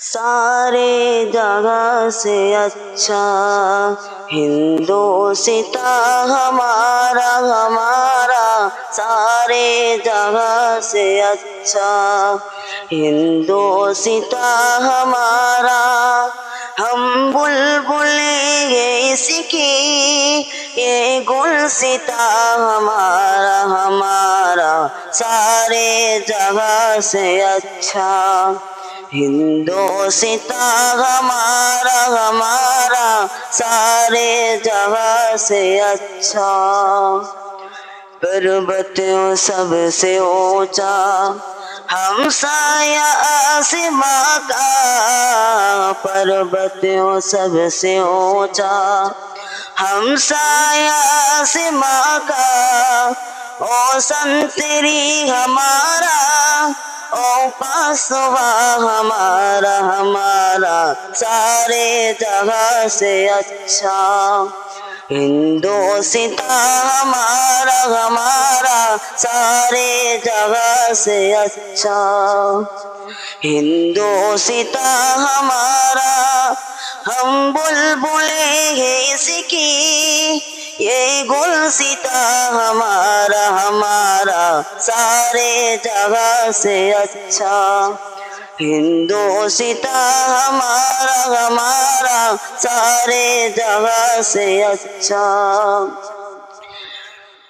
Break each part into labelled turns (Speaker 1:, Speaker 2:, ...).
Speaker 1: سارے جگہ سے اچھا ہندو ستا ہمارا ہمارا سارے جگہ سے اچھا ہندو ستا ہمارا ہم بل اس کی یہ گل ستا ہمارا ہمارا سارے جگہ ہندو ستا ہمارا ہمارا سارے جگہ سے اچھا۔ پربت سب سے اونچا، ہم سایہ آسماں کا۔ پربت سب سے اونچا، ہم سایہ آسماں کا۔ او سنتری ہمارا او پاسوا ہمارا ہمارا سارے جگہ سے اچھا۔ ہندو ستا ہمارا ہمارا سارے جگہ سے اچھا۔ ہندو ستا ہمارا، ہم بل بلے اس کی۔ یہ گلستا ہمارا ہمارا سارے جگہ سے اچھا۔ ہندو ستا ہمارا ہمارا سارے جگہ سے اچھا۔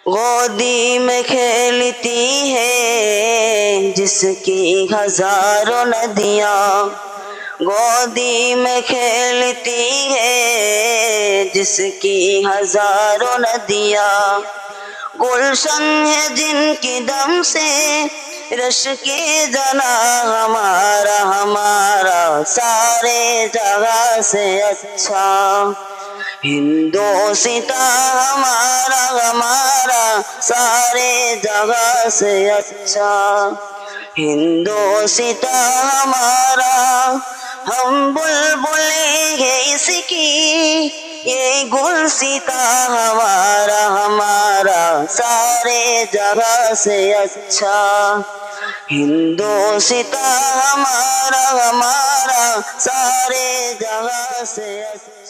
Speaker 1: گودی میں کھیلتی ہے جس کی ہزاروں ندیاں۔ گودی میں کھیلتی ہے جس کی ہزاروں ندیاں گلشن ہے جن کی دم سے رش کے جنا ہمارا ہمارا سارے جگہ سے اچھا ہندو ستا ہمارا ہمارا سارے جگہ سے اچھا ہندو ستا ہمارا ہم بل بلے اس کی یہ گل سیتا ہمارا ہمارا سارے جگہ سے اچھا۔ ہندو سیتا ہمارا ہمارا سارے جگہ سے اچھا۔